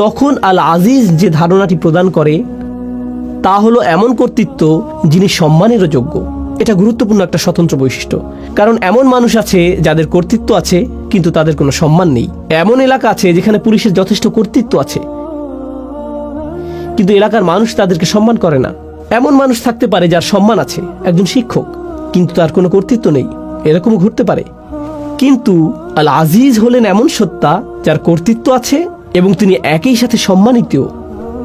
তখন আল আজিজ যে ধারণাটি প্রদান করে, তা হলো এমন কর্তৃত্ব যিনি সম্মানেরও যোগ্য। এটা গুরুত্বপূর্ণ একটা স্বতন্ত্র বৈশিষ্ট্য। কারণ এমন মানুষ আছে যাদের কর্তৃত্ব আছে, কিন্তু তাদের কোনো সম্মান নেই। এমন এলাকা আছে যেখানে পুলিশের যথেষ্ট কর্তৃত্ব আছে, কিন্তু এলাকার মানুষ তাদেরকে সম্মান করে না। এমন মানুষ থাকতে পারে যার সম্মান আছে, একজন শিক্ষক, কিন্তু তার কোনো কর্তৃত্ব নেই। এরকমও ঘটতে পারে। কিন্তু আল আজিজ হলেন এমন সত্তা যার কর্তৃত্ব আছে এবং তিনি একই সাথে সম্মানিত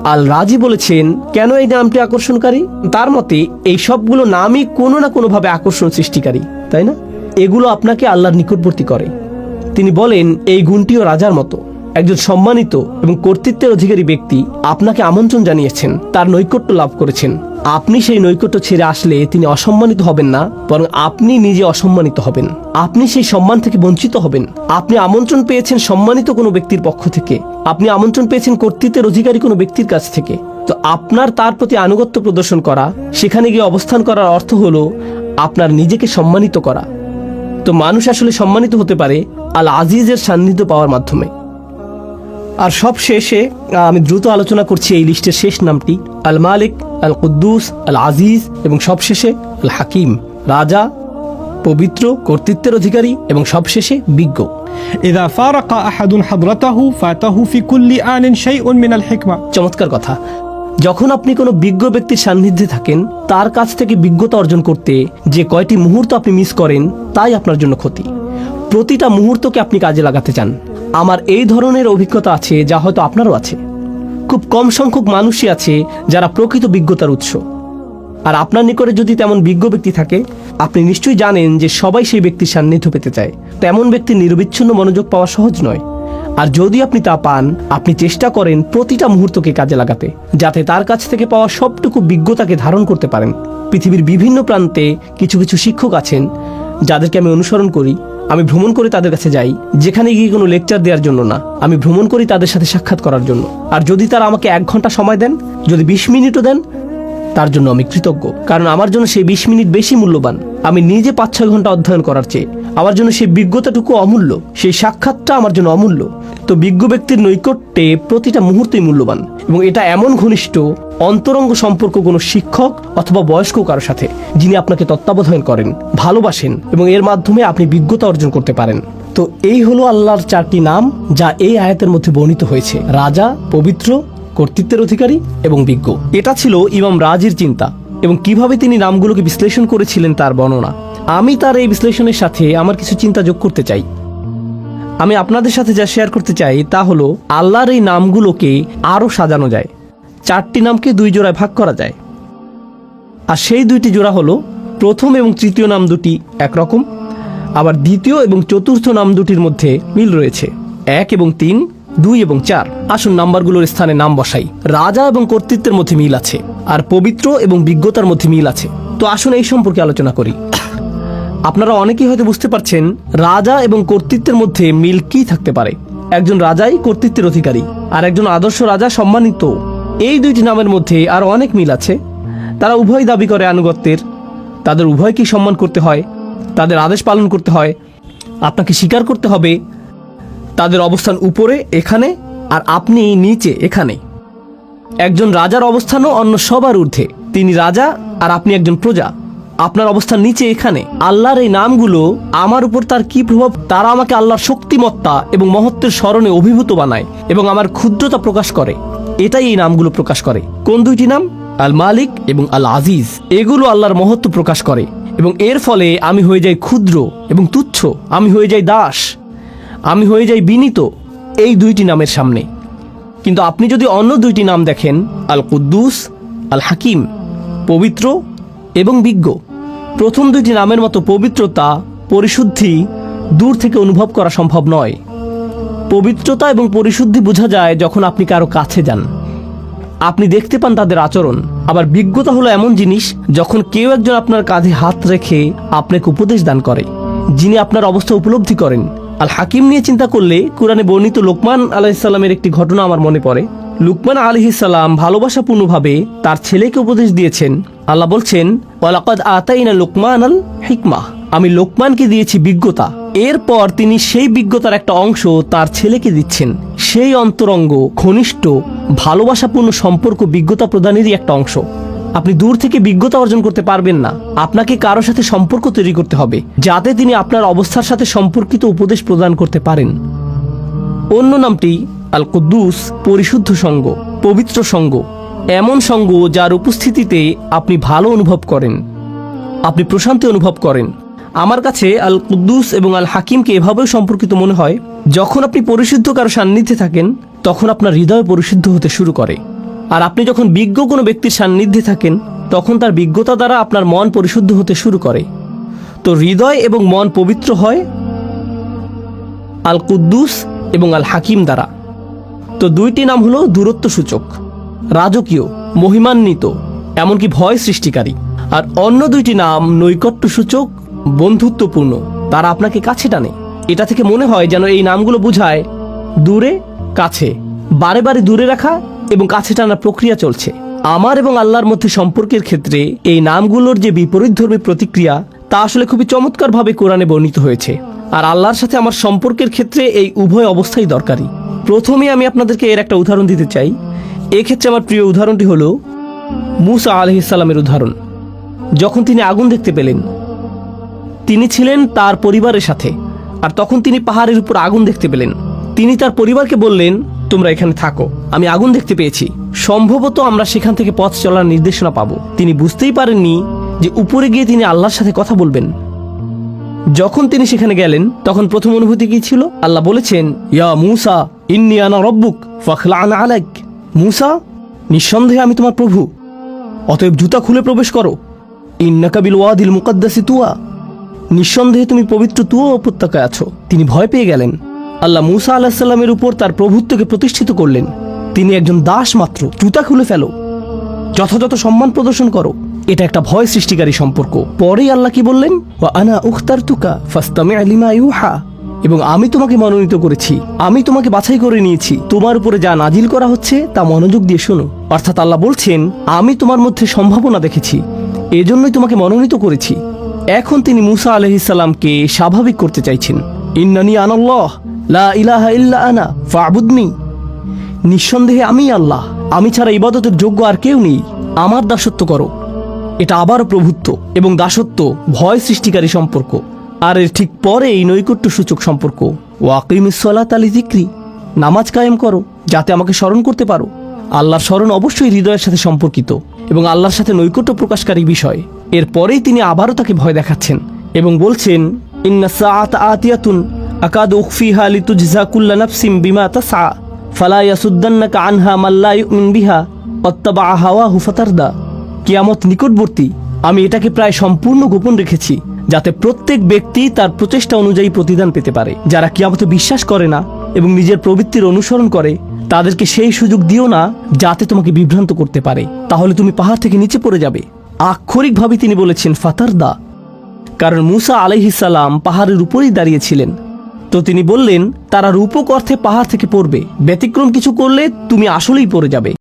আল রাজি বলেছেন, কেন এই নামটি আকর্ষণকারী? তার মতে, এই সবগুলো নামই কোনো না কোনোভাবে আকর্ষণ সৃষ্টিকারী, তাই না? এগুলো আপনাকে আল্লাহর নিকটবর্তী করে। তিনি বলেন, এই গুণটিও রাজার মতো। একজন সম্মানিত এবং কর্তৃত্বের অধিকারী ব্যক্তি আপনাকে আমন্ত্রণ জানিয়েছেন, তার নৈকট্য লাভ করেছেন। আপনি সেই নৈকট্য ছেড়ে আসলে তিনি অসম্মানিত হবেন না, বরং আপনি নিজে অসম্মানিত হবেন। আপনি সেই সম্মান থেকে বঞ্চিত হবেন। আপনি আমন্ত্রণ পেয়েছেন সম্মানিত কোনো ব্যক্তির পক্ষ থেকে। আপনি আমন্ত্রণ পেয়েছেন কর্তৃত্বের অধিকারী কোনো ব্যক্তির কাছ থেকে। তো আপনার তার প্রতি আনুগত্য প্রদর্শন করা, সেখানে গিয়ে অবস্থান করার অর্থ হলো আপনার নিজেকে সম্মানিত করা। তো মানুষ আসলে সম্মানিত হতে পারে আল আজিজের সান্নিধ্য পাওয়ার মাধ্যমে। আর সব শেষে, আমি দ্রুত আলোচনা করছি এই লিস্টের শেষ নামটি আল মালিক আল কুদ্দুস আল আজিজ এবং সবশেষে আল হাকিম রাজা পবিত্র কর্তৃত্বের অধিকারী এবং সবশেষে বিজ্ঞ إذا فارق أحد حضرته فاته في كل آن شيء من الحكمة চমৎকার কথা যখন আপনি কোনো বিজ্ঞ ব্যক্তির সান্নিধ্যে থাকেন তার কাছ থেকে বিজ্ঞতা অর্জন করতে যে কয়টি মুহূর্ত আপনি মিস করেন তাই আপনার জন্য ক্ষতি প্রতিটা মুহূর্তকে আপনি কাজে লাগাতে চান আমার এই ধরনের অভিজ্ঞতা আছে যা হয়তো আপনারও আছে খুব কম সংখ্যক মানুষই আছে যারা প্রকৃত বিজ্ঞতার উৎস আর আপনার নিকটে যদি তেমন বিজ্ঞ ব্যক্তি থাকে আপনি নিশ্চয়ই জানেন যে সবাই সেই ব্যক্তির সান্নিধ্য পেতে চায়। তেমন ব্যক্তির নিরবিচ্ছিন্ন মনোযোগ পাওয়া সহজ নয়। আর যদি আপনি তা পান, আপনি চেষ্টা করেন প্রতিটা মুহূর্তকে কাজে লাগাতে, যাতে তার কাছ থেকে পাওয়া সবটুকু বিজ্ঞতাকে ধারণ করতে পারেন। পৃথিবীর বিভিন্ন প্রান্তে কিছু কিছু শিক্ষক আছেন, যাদেরকে আমি অনুসরণ করি, আমি ভ্রমণ করে তাদের কাছে যাই, যেখানে গিয়ে কোনো লেকচার দেওয়ার জন্য না, আমি ভ্রমণ করি তাদের সাথে সাক্ষাৎ করার জন্য। আর যদি তারা আমাকে এক ঘণ্টা সময় দেন, যদি বিশ মিনিটও দেন তার জন্য আমি কৃতজ্ঞ। কারণ আমার জন্য সেই বিশ মিনিট বেশি মূল্যবান। আমি নিজে পাঁচ, ছয় ঘণ্টা অধ্যয়ন করার চেয়ে আমার জন্য সেই বিজ্ঞতাটুকু অমূল্য। সেই সাক্ষাৎটা আমার জন্য অমূল্য। তো বিজ্ঞ ব্যক্তির নৈকট্যে প্রতিটা মুহূর্তই মূল্যবান। এবং এটা এমন ঘনিষ্ঠ, অন্তরঙ্গ সম্পর্ক কোনো শিক্ষক অথবা বয়স্ক কারোর সাথে, যিনি আপনাকে তত্ত্বাবধান করেন, ভালোবাসেন এবং এর মাধ্যমে আপনি বিজ্ঞতা অর্জন করতে পারেন। তো এই হলো আল্লাহর চারটি নাম, যা এই আয়াতের মধ্যে বর্ণিত হয়েছে। রাজা, পবিত্র কর্তৃত্বের অধিকারী এবং বিজ্ঞ। এটা ছিল ইমাম রাজির চিন্তা এবং কীভাবে তিনি নামগুলোকে বিশ্লেষণ করেছিলেন তার বর্ণনা। আমি তার এই বিশ্লেষণের সাথে আমার কিছু চিন্তা যোগ করতে চাই। আমি আপনাদের সাথে যা শেয়ার করতে চাই তা হলো, আল্লাহর এই নামগুলোকে আরও সাজানো যায়। চারটি নামকে দুই জোড়ায় ভাগ করা যায়। আর সেই দুইটি জোড়া হলো, প্রথম এবং তৃতীয় নাম দুটি একরকম। আবার দ্বিতীয় এবং চতুর্থ নাম দুটির মধ্যে মিল রয়েছে। এক এবং তিন দুই এবং চার। আসুন নাম্বারগুলোর স্থানে নাম বসাই। রাজা এবং কর্তৃত্বের মধ্যে মিল আছে। আর পবিত্র এবং বিজ্ঞতার মধ্যে মিল আছে। তো আসুন এই সম্পর্কে আলোচনা করি। আপনারা অনেকেই হয়তো বুঝতে পারছেন, রাজা এবং কর্তৃত্বের মধ্যে মিল কি থাকতে পারে। একজন রাজাই কর্তৃত্বের অধিকারী, আর একজন আদর্শ রাজা সম্মানিত। এই দুইটি নামের মধ্যে আর অনেক মিল আছে। তারা উভয় দাবি করে আনুগত্যের। তাদের উভয়কেই সম্মান করতে হয়। তাদের আদেশ পালন করতে হয়। আপনাকে স্বীকার করতে হবে তাদের অবস্থান উপরে, এখানে, আর আপনি নিচে, এখানে। একজন রাজার অবস্থানও অন্য সবার ঊর্ধ্বে। তিনি রাজা, আর আপনি একজন প্রজা। আপনার অবস্থান নিচে, এখানে। আল্লাহর এই নামগুলো আমার উপর তার কি প্রভাব? তারা আমাকে আল্লাহর শক্তিমত্তা এবং মহত্বের স্মরণে অভিভূত বানায় এবং আমার ক্ষুদ্রতা প্রকাশ করে। এটাই এই নামগুলো প্রকাশ করে। কোন দুইটি নাম? আল মালিক এবং আল আজিজ এগুলো আল্লাহর মহত্ব প্রকাশ করে। এবং এর ফলে আমি হয়ে যাই ক্ষুদ্র এবং তুচ্ছ। আমি হয়ে যাই দাস। আমি হয়ে যাই বিনীত এই দুইটি নামের সামনে। কিন্তু আপনি যদি অন্য দুইটি নাম দেখেন আল কুদ্দুস আল হাকিম পবিত্র এবং বিজ্ঞ, প্রথম দুইটি নামের মতো পবিত্রতা, পরিশুদ্ধি দূর থেকে অনুভব করা সম্ভব নয়। পবিত্রতা এবং পরিশুদ্ধি বোঝা যায় যখন আপনি কারও কাছে যান। আপনি দেখতে পান তাদের আচরণ। আবার বিজ্ঞতা হলো এমন জিনিস, যখন কেউ একজন আপনার কাঁধে হাত রেখে আপনাকে উপদেশ দান করে, যিনি আপনার অবস্থা উপলব্ধি করেন। আল হাকিম নিয়ে চিন্তা করলে কোরআনে বর্ণিত লোকমান আলাইসাল্লামের একটি ঘটনা আমার মনে পড়ে। লুকমান আলহিসাল্লাম ভালোবাসাপূর্ণভাবে তার ছেলেকে উপদেশ দিয়েছেন। আল্লাহ বলছেন, ওয়ালাকাদ আতাইনা লোকমান আল হিকমা। আমি লোকমানকে দিয়েছি বিজ্ঞতা। এরপর তিনি সেই বিজ্ঞতার একটা অংশ তার ছেলেকে দিচ্ছেন। সেই অন্তরঙ্গ, ঘনিষ্ঠ, ভালোবাসাপূর্ণ সম্পর্ক বিজ্ঞতা প্রদানেরই একটা অংশ। আপনি দূর থেকে বিজ্ঞতা অর্জন করতে পারবেন না। আপনাকে কারও সাথে সম্পর্ক তৈরি করতে হবে, যাতে তিনি আপনার অবস্থার সাথে সম্পর্কিত উপদেশ প্রদান করতে পারেন। অন্য নামটি আল কুদ্দুস পরিশুদ্ধ সঙ্গ, পবিত্র সঙ্গ, এমন সঙ্গ যার উপস্থিতিতে আপনি ভালো অনুভব করেন। আপনি প্রশান্তি অনুভব করেন। আমার কাছে আল কুদ্দুস এবং আল হাকিমকে এভাবেও সম্পর্কিত মনে হয়, যখন আপনি পরিশুদ্ধ কারও সান্নিধ্যে থাকেন, তখন আপনার হৃদয় পরিশুদ্ধ হতে শুরু করে। আর আপনি যখন বিজ্ঞ কোনো ব্যক্তির সান্নিধ্যে থাকেন, তখন তার বিজ্ঞতা দ্বারা আপনার মন পরিশুদ্ধ হতে শুরু করে। তো হৃদয় এবং মন পবিত্র হয় আল কুদ্দুস এবং আল হাকিম দ্বারা। তো দুইটি নাম হলো দূরত্ব সূচক রাজকীয়, মহিমান্বিত, এমনকি ভয় সৃষ্টিকারী। আর অন্য দুইটি নাম নৈকট্য সূচক বন্ধুত্বপূর্ণ, তারা আপনাকে কাছে টানে। এটা থেকে মনে হয় যেন এই নামগুলো বোঝায় দূরে, কাছে, বারে বারে দূরে রাখা এবং কাছে টানার প্রক্রিয়া চলছে। আমার এবং আল্লাহর মধ্যে সম্পর্কের ক্ষেত্রে এই নামগুলোর যে বিপরীতধর্মী প্রতিক্রিয়া, তা আসলে খুবই চমৎকারভাবে কোরআনে বর্ণিত হয়েছে। আর আল্লাহর সাথে আমার সম্পর্কের ক্ষেত্রে এই উভয় অবস্থাই দরকারি। প্রথমে আমি আপনাদেরকে এর একটা উদাহরণ দিতে চাই। এক্ষেত্রে আমার প্রিয় উদাহরণটি হলো মুসা আলহিসাল্লামের উদাহরণ। যখন তিনি আগুন দেখতে পেলেন, তিনি ছিলেন তার পরিবারের সাথে, আর তখন তিনি পাহাড়ের উপর আগুন দেখতে পেলেন। তিনি তার পরিবারকে বললেন তোমরা এখানে থাকো। আমি আগুন দেখতে পেয়েছি। সম্ভবত আমরা সেখান থেকে পথ চলার নির্দেশনা পাবো। তিনি বুঝতেই পারেননি যে উপরে গিয়ে তিনি আল্লাহর সাথে কথা বলবেন। যখন তিনি সেখানে গেলেন, তখন প্রথম অনুভূতি কি ছিল? আল্লাহ বলেছেন, ইয়া মুসা, ইন্নি আনা রব্বুক ফখলা আনা আলাইক। মুসা, নিঃসন্দেহে আমি তোমার প্রভু। অতএব জুতা খুলে প্রবেশ করো। ইন্নাকাবিল ওয়াদিল মুকদ্দাসি তুয়া। নিঃসন্দেহে তুমি পবিত্র তুয়া উপত্যকায় আছো। তিনি ভয় পেয়ে গেলেন। আল্লাহ মুসা আলাহিসাল্লামের উপর তার প্রভুত্বকে প্রতিষ্ঠিত করলেন। তিনি একজন দাস মাত্র, জুতা খুলে ফেলো। যথাযথ সম্মান প্রদর্শন করো। এটা একটা ভয় সৃষ্টিকারী সম্পর্ক। পরেই আল্লাহ কি বললেন? আনা উখতার তুকা ফাস্তামে আলিমা ইউহা। এবং আমি তোমাকে মনোনীত করেছি। আমি তোমাকে বাছাই করে নিয়েছি। তোমার উপরে যা নাজিল করা হচ্ছে, তা মনোযোগ দিয়ে শোনো। অর্থাৎ আল্লাহ বলছেন, আমি তোমার মধ্যে সম্ভাবনা দেখেছি। এজন্যই তোমাকে মনোনীত করেছি। এখন তিনি মুসা আলহিসাল্লামকে স্বাভাবিক করতে চাইছেন। ইন্নানি আনাল্লাহ। লা ইলাহা ইল্লা আনা, ফাবুদনি। নিঃসন্দেহে আমি আল্লাহ, আমি ছাড়া ইবাদতের যোগ্য আর কেউ নেই। আমার দাসত্ব করো। এটা আবারও প্রভুত্ব এবং দাসত্ব, ভয় সৃষ্টিকারী সম্পর্ক। আর এর ঠিক পরে এই নৈকট্য সূচক সম্পর্ক। ওয়াকিমিসলাত আলী জিক্রি নামাজ কায়েম করো, যাতে আমাকে স্মরণ করতে পারো। আল্লাহর স্মরণ অবশ্যই হৃদয়ের সাথে সম্পর্কিত এবং আল্লাহর সাথে নৈকট্য প্রকাশকারী বিষয়। এরপরেই তিনি আবারও তাকে ভয় দেখাচ্ছেন এবং বলছেন, ইন্না সাআত আতিয়াতুন আকাদ উখফিহা লিতুজজা কুল্লা নাফসিম বিমা তাসআ, ফালা ইয়াসুদ্দান্নাকা আনহা মাল্লা ইউমিন বিহা অত্তাবা হাওয়াহু ফাতারদা। কিয়ামত নিকটবর্তী, আমি এটাকে প্রায় সম্পূর্ণ গোপন রেখেছি, যাতে প্রত্যেক ব্যক্তি তার প্রচেষ্টা অনুযায়ী প্রতিদান পেতে পারে। যারা কিয়ামতে বিশ্বাস করে না এবং নিজের প্রবৃত্তির অনুসরণ করে, তাদেরকে সেই সুযোগ দিও না যাতে তোমাকে বিভ্রান্ত করতে পারে। তাহলে তুমি পাহাড় থেকে নিচে পড়ে যাবে। আক্ষরিকভাবে তিনি বলেছেন ফাতারদা। কারণ মুসা আলাইহিসাল্লাম পাহাড়ের উপরেই দাঁড়িয়েছিলেন। তো তিনি বললেন, তারা রূপক অর্থে পাহাড় থেকে পড়বে। ব্যতিক্রম কিছু করলে তুমি আসলেই পড়ে যাবে।